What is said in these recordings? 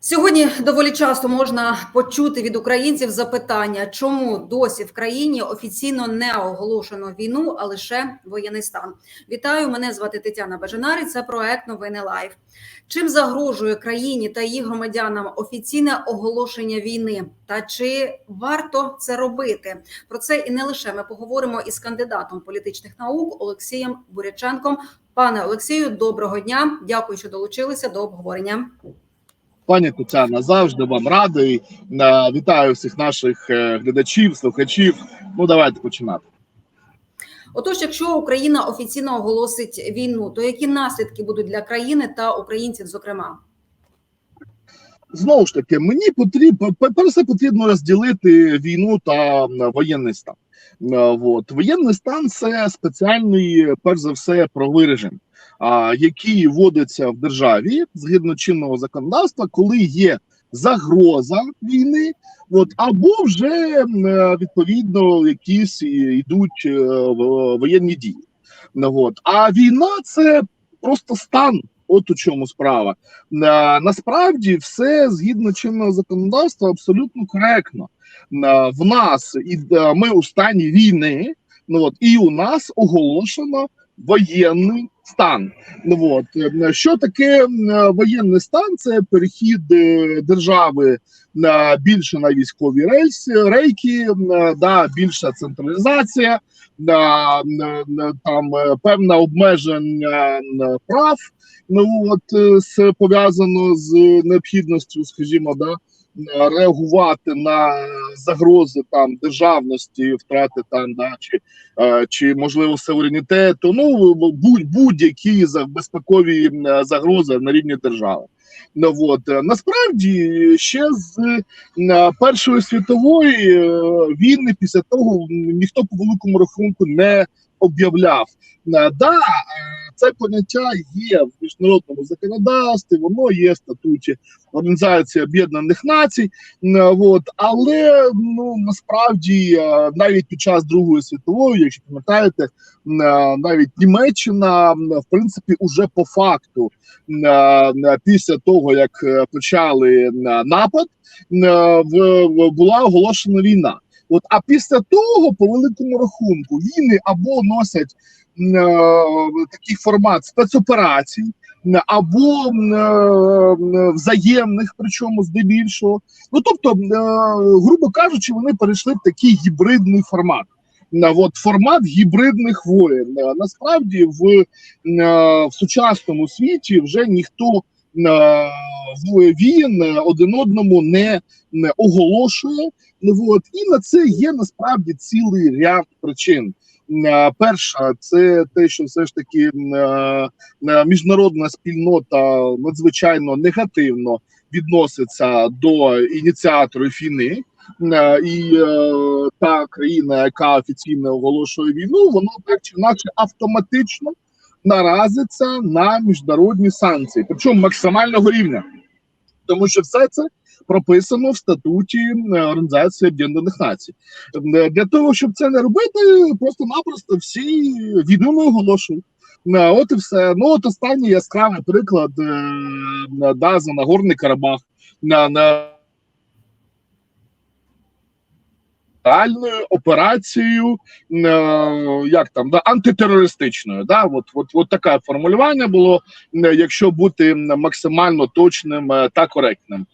Сьогодні доволі часто можна почути від українців запитання, чому досі в країні офіційно не оголошено війну, а лише воєнний стан. Вітаю, мене звати Тетяна Бажанарі. Це проект Новини Лайв. Чим загрожує країні та її громадянам офіційне оголошення війни? Та чи варто це робити? Про це і не лише ми поговоримо із кандидатом політичних наук Олексієм Буряченком. Пане Олексію, доброго дня! Дякую, що долучилися до обговорення. Пані Тетяна, завжди вам радий. Е, Вітаю всіх наших е, глядачів, слухачів. Ну, давайте починати. Отож, якщо Україна офіційно оголосить війну, то які наслідки будуть для країни та українців, зокрема? Знову ж таки, мені потрібно перш все потрібно розділити війну та воєнний стан. Е, От. Воєнний стан це спеціальний, перш за все, правовий режим, а, який вводиться в державі згідно чинного законодавства, коли є загроза війни, от, або вже е, відповідно якісь йдуть е, в- воєнні дії. Ну, От. А війна це просто стан. От у чому справа. Насправді все згідно чинного законодавства абсолютно коректно. В нас і е, ми у стані війни, ну от і у нас оголошено воєнний стан. Ну от е, що таке е, воєнний стан? Це перехід е, держави на більше на військові рельси, рейки, да, більша централізація, на, там певне обмеження прав. Ну от пов'язано з необхідністю, скажімо, да реагувати на загрози там державності, втрати там, да чи, е, чи можливо суверенітету. Ну будь будь-які за безпекові загрози на рівні держави. Ну от е, насправді ще з е, Першої світової війни після того ніхто по великому рахунку не об'являв. Да, це поняття є в міжнародному законодавстві, воно є в статуті Організації Об'єднаних Націй. От, але ну насправді е, навіть під час Другої світової, якщо пам'ятаєте, е, навіть Німеччина в принципі уже по факту е, після того як почали напад, була оголошена війна. От, а після того, по великому рахунку, війни або носять е, такий формат спецоперацій, або е, взаємних, причому здебільшого. Ну тобто, е, грубо кажучи, вони перейшли в такий гібридний формат. От формат гібридних воєн. Е, Насправді в, е, в сучасному світі вже ніхто е, він один одному не, не оголошує. Ну, от, і на це є насправді цілий ряд причин. Е, Перша, це те, що все ж таки е, е, міжнародна спільнота надзвичайно негативно відноситься до ініціаторів війни. Е, І е, та країна, яка офіційно оголошує війну, воно так чи інакше автоматично наразиться на міжнародні санкції, причому максимального рівня, тому що все це прописано в статуті е, Організації Об'єднаних Націй. Е, Для того щоб це не робити, просто-напросто всі не оголошують. на От і все. Ну от останній яскравий приклад е, да, за Нагорний Карабах на, на реальною операцією, е, як там да, антитерористичною. Да, от, от, от таке формулювання було, е, якщо бути максимально точним е, та коректним.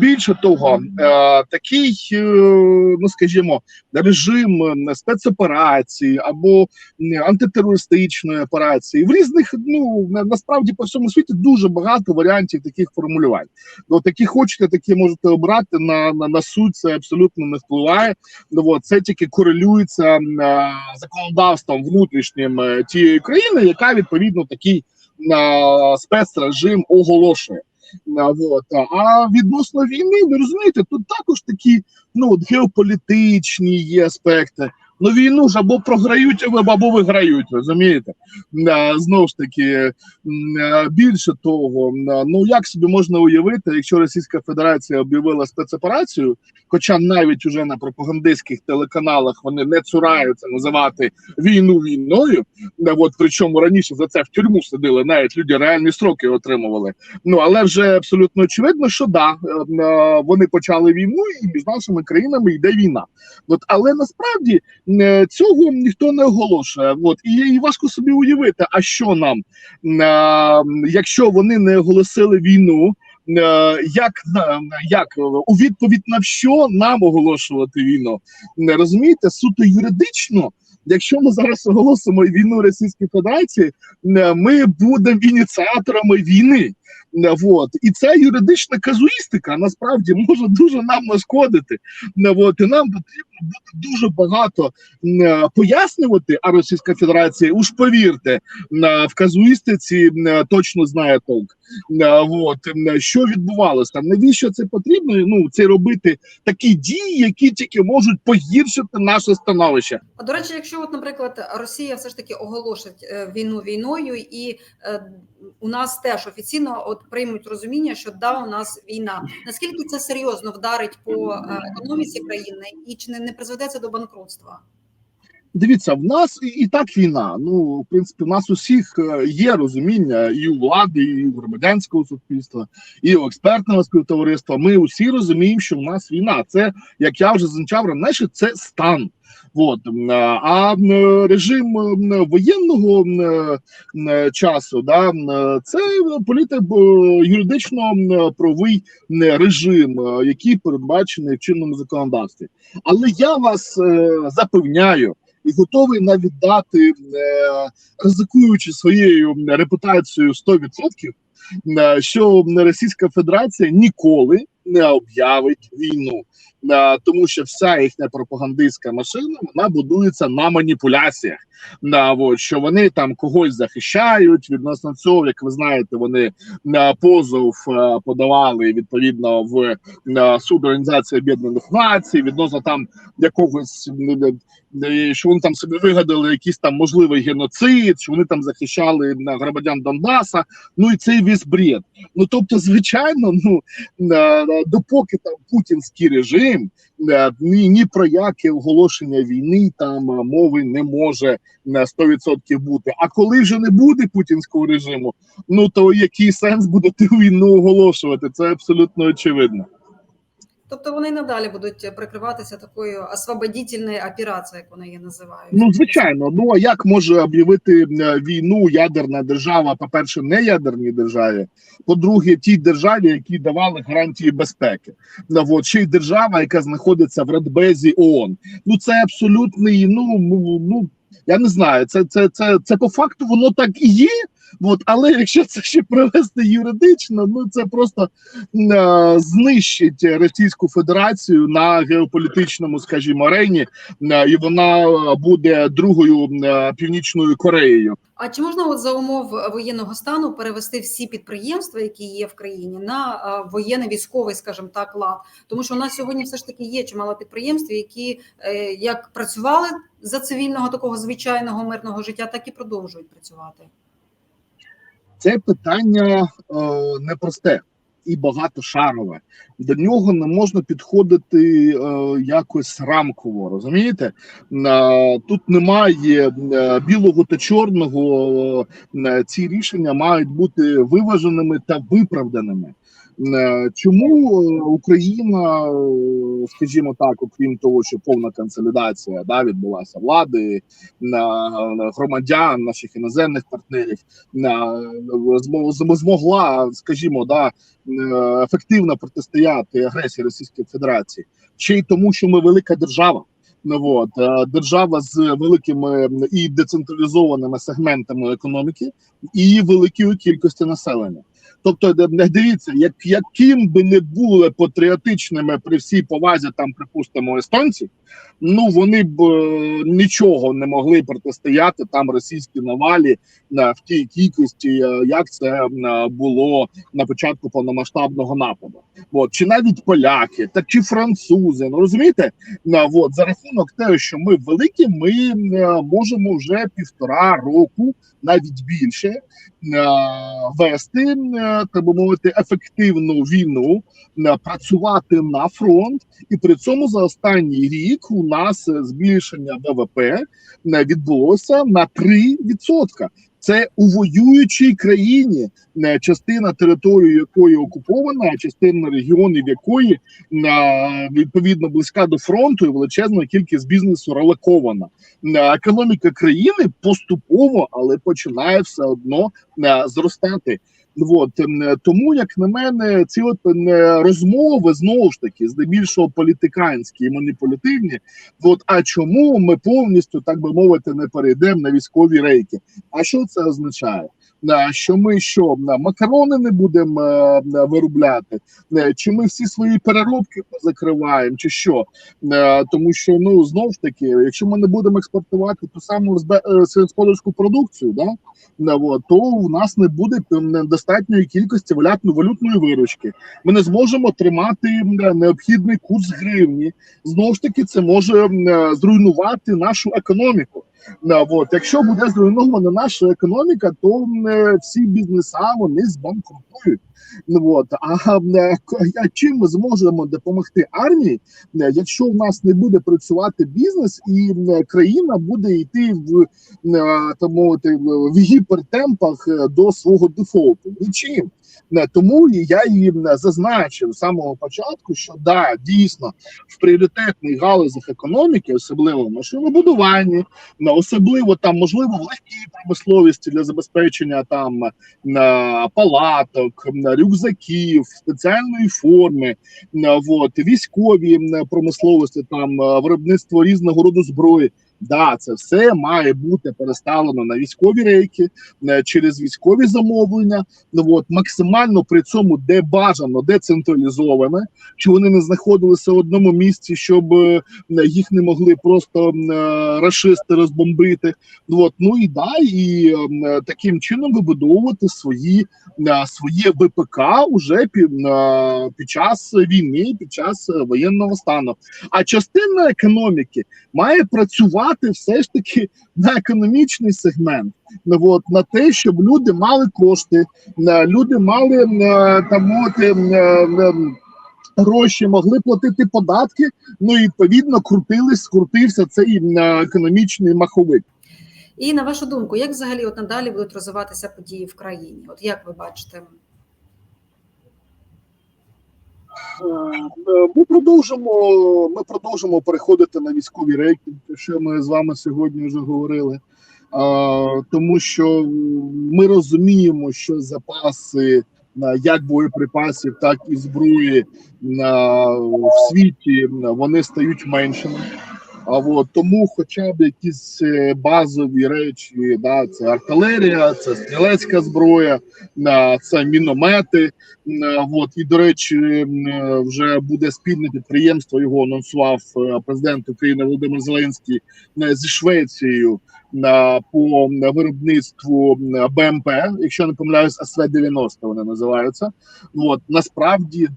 Більше того, такий, ну скажімо, режим спецоперації або антитерористичної операції в різних, ну насправді по всьому світі дуже багато варіантів таких формулювань. От які хочете, такі можете обрати на, на, на суть. Це абсолютно не впливає. Ну, от, це тільки корелюється е, законодавством внутрішнім е, тієї країни, яка відповідно такий е, спецрежим оголошує. От. А відносно війни, ви розумієте, тут також такі ну, от, геополітичні є аспекти. Ну війну ж або програють, або виграють, розумієте? Е, Знову ж таки, е, більше того, ну як собі можна уявити, якщо Російська Федерація об'явила спецоперацію, хоча навіть уже на пропагандистських телеканалах вони не цураються називати війну війною. Е, От причому раніше за це в тюрму сидили, навіть люди реальні строки отримували. Ну але вже абсолютно очевидно, що да, е, е, вони почали війну, і між нашими країнами йде війна. От але насправді е, цього ніхто не оголошує. От і, і важко собі уявити, а що нам, е, якщо вони не оголосили війну. е, Як як у відповідь на що нам оголошувати війну? Не розумієте, суто юридично, якщо ми зараз оголосимо війну Російській Федерації, е, ми будемо ініціаторами війни. Е, Вот. І ця юридична казуїстика насправді може дуже нам нашкодити. Е, Вот. І нам потрібно буде дуже багато е, пояснювати, а Російська Федерація, уж повірте, е, в казуїстиці е, точно знає толк. Вот. Е, Що відбувалося? там? Навіщо це потрібно? Ну, це робити такі дії, які тільки можуть погіршити наше становище. А до речі, якщо, от, наприклад, Росія все ж таки оголошить е, війну війною, і е, у нас теж офіційно от приймуть розуміння, що да, у нас війна. Наскільки це серйозно вдарить по е, економіці країни, і чи не, не призведе до банкрутства? Дивіться, в нас і, і так війна. Ну, в принципі, в нас усіх е, є розуміння і у влади, і у громадянського суспільства, і у експертного співтовариства. Ми усі розуміємо, що в нас війна. Це як я вже зазначав раніше, це стан. От а режим воєнного часу, да, це політик юридично м, правовий режим, е, який передбачений в чинному законодавстві. Але я вас е, запевняю і готовий навіть дати, е, ризикуючи своєю репутацією 100%, е, що Російська Федерація ніколи не об'явить війну, тому що вся їхня пропагандистська машина вона будується на маніпуляціях. На от, що вони там когось захищають відносно цього, як ви знаєте, вони е, позов е, подавали відповідно в е, суд Організації Об'єднаних Націй відносно там якогось е, що вони там собі вигадали якийсь там можливий геноцид, що вони там захищали е, громадян Донбаса. Ну і цей весь бред. Ну тобто, звичайно, ну е, допоки там путінський режим е, ні, ні про яке оголошення війни там е, мови не може на 100% бути. А коли вже не буде путінського режиму, ну то який сенс буде ту війну оголошувати? Це абсолютно очевидно. Тобто вони надалі будуть прикриватися такою освободітельною операцією, як вони її називають. Ну звичайно, ну а як може об'явити е, війну ядерна держава? По перше, не ядерній державі. По-друге, тій державі, які давали гарантії безпеки. Ну, от, ще й держава, яка знаходиться в Радбезі ООН. Ну це абсолютний. Ну ну, ну я не знаю. Це це, це, це по факту воно так і є. От, але якщо це ще привести юридично, ну це просто е, знищить Російську Федерацію на геополітичному, скажімо, арені, е, і вона буде другою е, північною Кореєю. А чи можна от за умов воєнного стану перевести всі підприємства, які є в країні, на е, воєнний військовий, скажімо так, лад? Тому що у нас сьогодні все ж таки є чимало підприємств, які е, як працювали за цивільного такого звичайного мирного життя, так і продовжують працювати. Це питання е, непросте і багатошарове. До нього не можна підходити е, якось рамково. Розумієте? Е, тут немає е, білого та чорного. Е, ці рішення мають бути виваженими та виправданими. Е, Чому е, Україна, е, скажімо так, окрім того, що повна консолідація да, відбулася влади, на громадян, наших іноземних партнерів, на змо- змо- змогла, скажімо, да, ефективно протистояти агресії Російської Федерації, ще й тому, що ми велика держава. Ну от держава з великими і децентралізованими сегментами економіки і великою кількістю населення. Тобто, не дивіться, як яким би не були патріотичними при всій повазі, там припустимо естонці, ну вони б е, нічого не могли протистояти там російській навалі е, в тій кількості, е, як це е, було на початку повномасштабного нападу. От чи навіть поляки, та чи французи, ну розумієте, на от за рахунок того, що ми великі, ми е, можемо вже півтора року, навіть більше, е, вести е, так би мовити ефективну війну, е, працювати на фронт, і при цьому за останній рік у нас е, збільшення ВВП е, відбулося на 3%. Це у воюючій країні, е, частина території якої окупована, а частина регіонів якої е, відповідно близька до фронту і величезна кількість бізнесу релокована. Е, Економіка країни поступово, але починає все одно зростати. От ем, тому, як на мене, ці от е, розмови знову ж таки здебільшого політиканські і маніпулятивні. От а чому ми повністю, так би мовити, не перейдемо на військові рейки? А що це означає? Е, Що ми що е, макарони не будемо е, виробляти, чи ми всі свої переробки закриваємо, чи що? Тому що ну знов ж таки, якщо ми не будемо експортувати ту саму сільськогосподарську продукцію, да то у нас не буде м, достатньої кількості валютно- валютної виручки. Ми не зможемо тримати необхідний курс гривні. Знову ж таки, це може зруйнувати нашу економіку. От, якщо буде зруйнована наша економіка, то е, всі бізнеса вони збанкрутують. Ну, От. А е, чим ми зможемо допомогти армії, е, якщо в нас не буде працювати бізнес, і країна буде йти в так мовити в гіпертемпах до свого дефолту? Нічим. Тому я їм зазначив з самого початку, що да, дійсно в пріоритетних галузях економіки, особливо в машинобудуванні, на особливо там, можливо, в легкій промисловості для забезпечення там на палаток, на рюкзаків, спеціальної форми, от, вот військові промисловості, там е, виробництво різного роду зброї. Да, це все має бути переставлено на військові рейки е, через військові замовлення. Ну от максимально при цьому де бажано децентралізоване, що вони не знаходилися в одному місці, щоб е, їх не могли просто е, рашисти розбомбити. Ну, От, ну і да, і таким чином вибудовувати свої своє ВПК уже під, під час війни, під час воєнного стану. А частина економіки має працювати все ж таки на економічний сегмент. Ну, от, на те, щоб люди мали кошти, люди мали е, там мовити. е, е, Гроші могли платити податки, ну і відповідно крутились, скрутився цей е, економічний маховик. І на вашу думку, як взагалі от надалі будуть розвиватися події в країні? От як ви бачите? Е, Ми продовжимо. Ми продовжимо переходити на військові рейки, що ми з вами сьогодні вже говорили. Тому що ми розуміємо, що запаси на як боєприпасів, так і зброї в світі вони стають меншими. А от тому, хоча б якісь е, базові речі, да, це артилерія, це стрілецька зброя, це міномети. Е, От і до речі, е, вже буде спільне підприємство. Його анонсував президент України Володимир Зеленський зі Швецією по виробництву БМП, якщо не помиляюсь, СВ 90 вони називаються. От насправді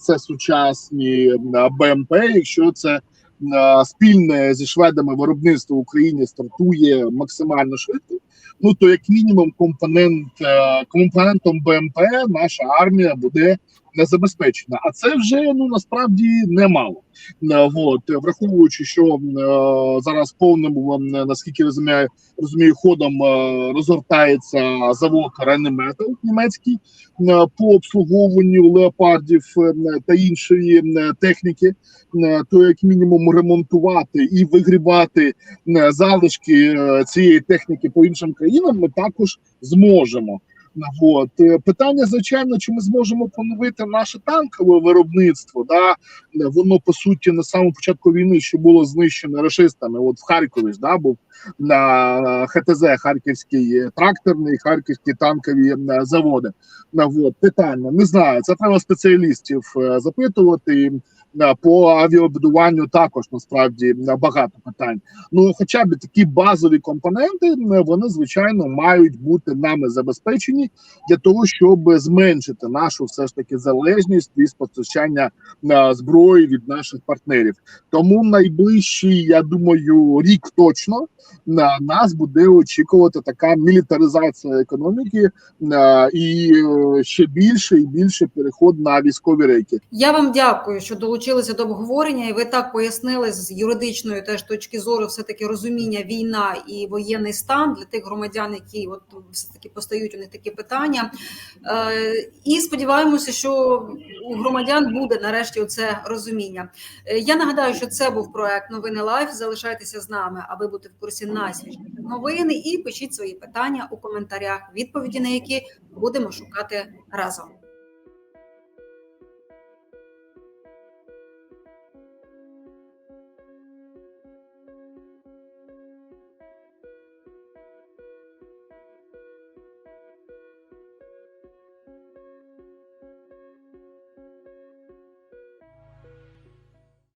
це сучасні БМП, якщо це спільне зі шведами виробництво в Україні стартує максимально швидко. Ну то як мінімум компонент е, компонентом БМП наша армія буде забезпечена. А це вже ну насправді немало. Е, Вот враховуючи, що е, зараз повним е, наскільки розумію, розумію, ходом розгортається завод Ренеметал німецький по обслуговуванню леопардів та іншої техніки, то як мінімум ремонтувати і вигрібати залишки цієї техніки по іншим країнам, ми також зможемо. От. Е, Питання, звичайно, чи ми зможемо поновити наше танкове виробництво. Да? Е, Воно по суті на самому початку війни ще було знищено рашистами. От в Харкові ж да, був на ХТЗ Харківський тракторний, харківські танкові е, заводи. От питання не знаю. Це треба спеціалістів е, запитувати. Е, По авіабудуванню також насправді е, багато питань. Ну, хоча б такі базові компоненти, вони звичайно мають бути нами забезпечені для того, щоб зменшити нашу все ж таки залежність від постачання е, зброї від наших партнерів. Тому найближчий, я думаю, рік точно на нас буде очікувати така мілітаризація економіки і ще більше і більше переход на військові рейки. Я вам дякую, що долучилися до обговорення, і ви так пояснили з юридичної теж точки зору, все таки розуміння війна і воєнний стан для тих громадян, які от все таки постають у них такі питання. Е, і сподіваємося, що у громадян буде нарешті це розуміння. Е, я нагадаю, що це був проект Новини Лайф. Залишайтеся з нами, аби бути в курсі найсвіжіших новин. І пишіть свої питання у коментарях, відповіді на які будемо шукати разом.